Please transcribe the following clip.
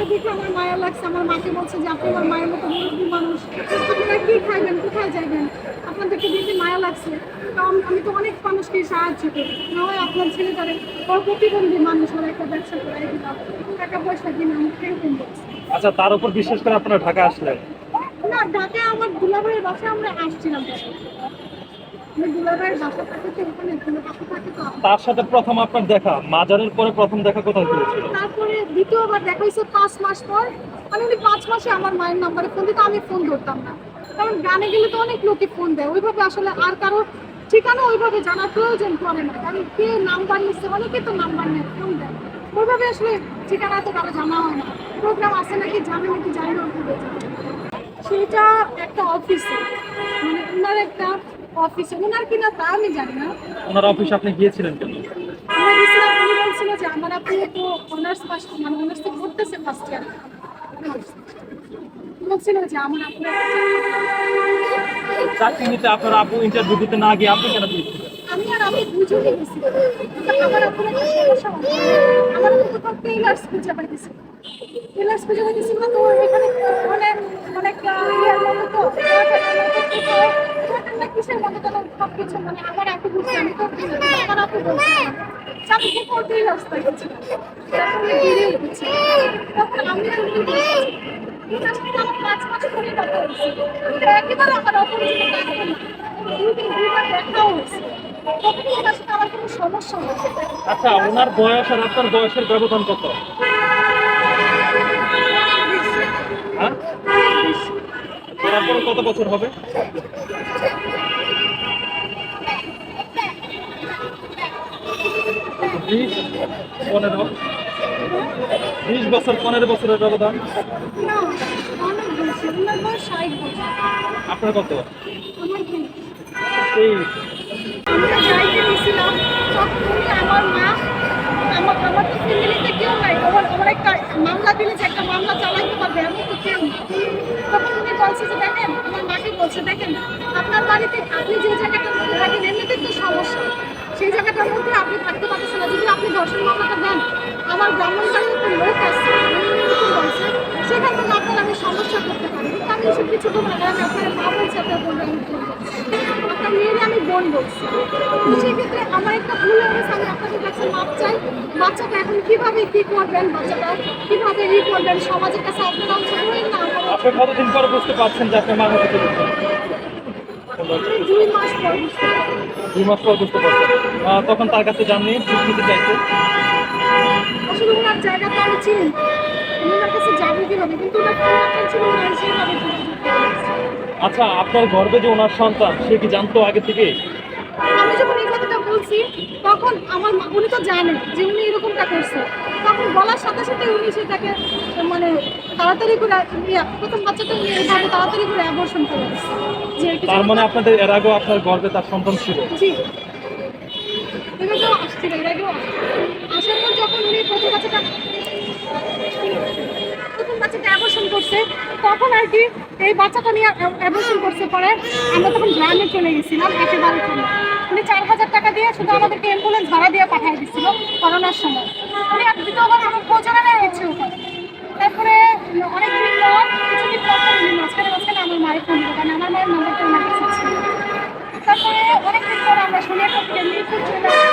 আমাকে দেখে আমার মায়া লাগছে আমার মাকে বলছে যে আপনি আমার মায়ের মতো মুরব্বী মানুষ। আপনারা কি খাইবেন কোথায় যাবেন আপনাদেরকে দেখে মায়া লাগছে। আমি তো অনেক মানুষকে সাহায্য করি। না হয় আপনার ছেলে ছেলেটারে ওর প্রতিবন্ধী মানুষ ওর একটা ব্যবসা করে দিলাম। টাকা পয়সা দিলাম এরকম বলছে আচ্ছা তার উপর বিশ্বাস করে আপনারা ঢাকা আসলেন? না ঢাকা আমার দুলাভাইয়ের বাসায় আমরা আসছিলাম। তার সাথে প্রথম আপনার দেখা, মাজারের পরে প্রথম দেখা কোথায় হয়েছিল? তারপরে দ্বিতীয়বার দেখা হয়েছে পাঁচ মাস পর। মানে উনি পাঁচ মাসে আমার মায়ের নাম্বারে ফোন দিত, আমি ফোন ধরতাম না। কারণ গানে গেলে তো অনেক লোকই ফোন দেয়। ওইভাবে আসলে আর কারও ঠিকানা ওইভাবে জানার প্রয়োজন পড়ে না। কারণ কে নাম্বার নিচ্ছে অনেকে তো নাম্বার নেয় ফোন দেয়। ওইভাবে আসলে ঠিকানা তো কারও জানা হয় না। প্রোগ্রাম আছে নাকি জানে নাকি জানি না। ওইভাবে। সেটা একটা অফিসে মানে ওনার একটা অফিসে ওনার কিনা তা আমি জানি না। ওনার অফিসে আপনি গিয়েছিলেন কেন? আমার ইসলাম উনি বলছিল যে আমার আপনি তো অনার্স পাস মানে অনার্স তো করতেছে ফার্স্ট ইয়ার বলছিল যে আমার আপনার চাকরি নিতে আপনার আপু ইন্টারভিউ দিতে না গিয়ে আপনি কেন দিয়েছিলেন? আমি আর আমি দুজনে গেছি আমার আপনার একটা সমস্যা আমার আপু কোথাও টেইলার্স খুঁজে পাইতেছিল টেইলার্স খুঁজে পাইতেছিল না তো এখানে অনেক অনেক ইয়ার মতো তো। না কিসের তো সব কিছু মানে আমার আপু বুঝছে আমি তো আমার পাইতেছি তারপরে বেরিয়ে উঠেছি তখন আমি পাঁচ মাস ধরে কথা হয়েছে একেবারে আমার অপরিচিত দুইবার দেখাও হয়েছে। আচ্ছা ওনার বয়স আর আপনার বয়সের ব্যবধান কত? হ্যাঁ? কত বছর হবে? বিশ পনেরো। বিশ বছর পনেরো বছরের ব্যবধান। আপনার কত? মামলা দিলে যে একটা মামলা চালাইতে পারবে এমন তো কেউ। তখন উনি বলছে যে দেখেন আমার মাকে বলছে দেখেন আপনার বাড়িতে আপনি যে জায়গাটার সেই জায়গাটার মধ্যে আপনি থাকতে পারতেছেন না। যদি আপনি দর্শন মামলাটা দেন, আমার ব্রাহ্মণ বাড়ির একটা লোক আছে, সেখান থেকে আপনার আমি সমস্যা করতে পারি। কিন্তু আমি এসব কিছু করব না আমি আপনার মা বলছে আপনার বোন আমি। আপনার আমি বোন বলছি। সেক্ষেত্রে আমার একটা ভুল হয়ে গেছে, আমি আপনাদের কাছে মাপ চাই। বাচ্চাটা এখন কীভাবে কি করবেন, বাচ্চাটা কীভাবে ই করবেন? সমাজের কাছে আপনারাও জানেন না? আমার আপনি কতদিন পরে বুঝতে পারছেন যে আপনার দিচ্ছেন দুই মাস পর বুঝতে পারছি। দুই মাস পর বুঝতে পারছেন তখন তার কাছে ঠিক নিতে চাইছে? আসলে ওনার জায়গা তো আমি চিনি। ওনার কাছে যাব কীভাবে? কিন্তু ওনার ফোন ছিল ওনার সেভাবে আচ্ছা আপনার গর্বে যে ওনার সন্তান সে কি জানতো আগে থেকে? বলছি তখন আমার মা- উনি তো জানেন যে উনি এরকমটা করছে। তখন বলার সাথে সাথে উনি সেটাকে মানে তাড়াতাড়ি করে প্রথম বাচ্চাটা উনি এইভাবে তাড়াতাড়ি করে অ্যাবর্শন করে যে তার মানে আপনাদের এর আগেও আপনার গর্বে তার সন্তান ছিল? জি। এর আগেও আসছিল এর আগেও আসার পর যখন উনি প্রথম বাচ্চাটা প্রথম বাচ্চাটা অ্যাবর্শন করছে তখন আর কি এই বাচ্চাটা নিয়ে করছে পরে আমরা তখন গ্রামে চলে গেছিলাম, একেবারে চলে। উনি চার হাজার টাকা দিয়ে শুধু আমাদেরকে অ্যাম্বুলেন্স ভাড়া দিয়ে পাঠিয়ে দিচ্ছিল করোনার সময়। উনি আর দ্বিতীয়বার আমার খোঁজও নেয় ইচ্ছেও করে তারপরে অনেকদিন পর, কিছুদিন পর উনি মাঝখানে মাঝখানে আমার মায়ের ফোন দিল, কারণ আমার মায়ের নাম্বারটা ওনার কাছে ছিল। তারপরে অনেকদিন পর আমরা শুনে একটা মিরপুর চলে